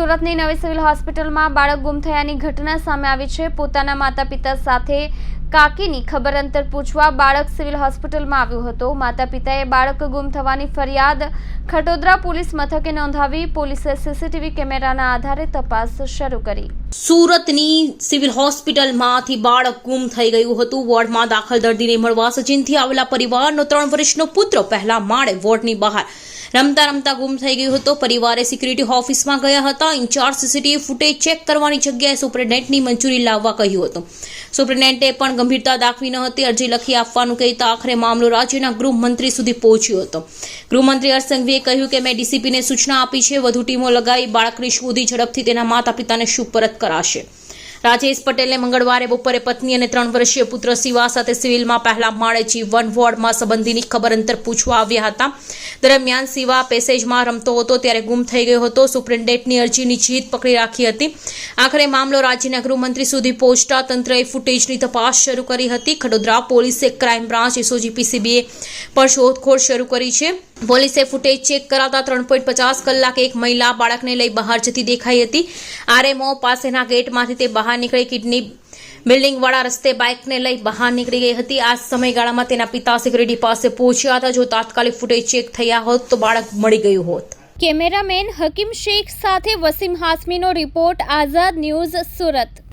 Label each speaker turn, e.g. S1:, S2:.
S1: સુરતની નવી સિવિલ હોસ્પિટલમાં બાળક ગુમ થયાની ઘટના સામે આવી છે. પોતાના માતા પિતા સાથે કાકીની ખબર અંતર પૂછવા બાળક સિવિલ હોસ્પિટલમાં આવ્યું હતું. માતા પિતાએ બાળક ગુમ થવાની ફરિયાદ ખટોદરા પોલીસ મથકે નોંધાવી. પોલીસે સીસીટીવી કેમેરાના આધારે તપાસ શરૂ કરી.
S2: સુરતની સિવિલ હોસ્પિટલમાંથી બાળક ગુમ થઈ ગયું હતું. વોર્ડમાં દાખલ દર્દીને મળવા સચિનથી આવેલા પરિવારનો ત્રણ વર્ષનો પુત્ર પહેલા માળે વોર્ડની બહાર રમતા રમતા ગુમ થઈ ગયો હતો. પરિવારે સિક્યુરિટી ઓફિસમાં ગયા હતા. ઇન્ચાર્જ સીસીટીવી ફૂટેજ ચેક કરવાની જગ્યાએ સુપ્રિન્ટેન્ટની મંજૂરી લાવવા કહ્યું હતું. સુપ્રિન્ટેન્ટે પણ ગંભીરતા દાખવી ન હતી. અરજી લખી આપવાનું કહેતા આખરે મામલો રાજ્યના ગૃહમંત્રી સુધી પહોંચ્યો હતો. ગૃહમંત્રી હરસંઘવીએ કહ્યું કે મેં ડીસીપીને સૂચના આપી છે. વધુ ટીમો લગાવી બાળકને શોધી ઝડપથી તેના માતા પિતાને સુપરત કરાશે. રાજેશ પટેલે મંગળવારે, બપોરે પત્ની અને ત્રણ વર્ષીય પુત્ર શિવા સાથે સિવિલમાં પહેલા માળે જીવન વોર્ડમાં સંબંધીની ખબર અંતર પૂછવા આવ્યા હતા. દરમિયાન શિવા પેસેજમાં રમતો હતો, ત્યારે ગુમ થઈ ગયો હતો. સુપ્રિન્ટેન્ડન્ટની અરજીની જીત પકડી રાખી હતી. આખરે મામલો રાજ્યના ગૃહમંત્રી સુધી પહોંચતા તંત્રએ ફૂટેજની તપાસ શરૂ કરી હતી. ખડોદરા પોલીસે ક્રાઇમ બ્રાન્ચ એસઓજી પીસીબીએ પણ શોધખોળ શરૂ કરી છે. પોલીસે ફૂટેજ ચેક કરાવતા ત્રણ પોઈન્ટ પચાસ કલાકે એક મહિલા બાળકને લઈ બહાર જતી દેખાઈ હતી. આરએમઓ પાસેના ગેટમાંથી તે બહાર નીકળી કિડની બિલ્ડિંગવાળા રસ્તે બાઇકને લઈ બહાર નીકળી ગઈ હતી. આ સમયગાળામાં તેના પિતા સિક્યુરિટી પાસે પહોંચ્યા હતા. જો તાત્કાલિક ફૂટેજ ચેક થયા હોત તો બાળક મળી ગયું હોત.
S1: કેમેરામેન હકીમ શેખ સાથે વસીમ હાસમીનો રિપોર્ટ આઝાદ ન્યૂઝ સુરત.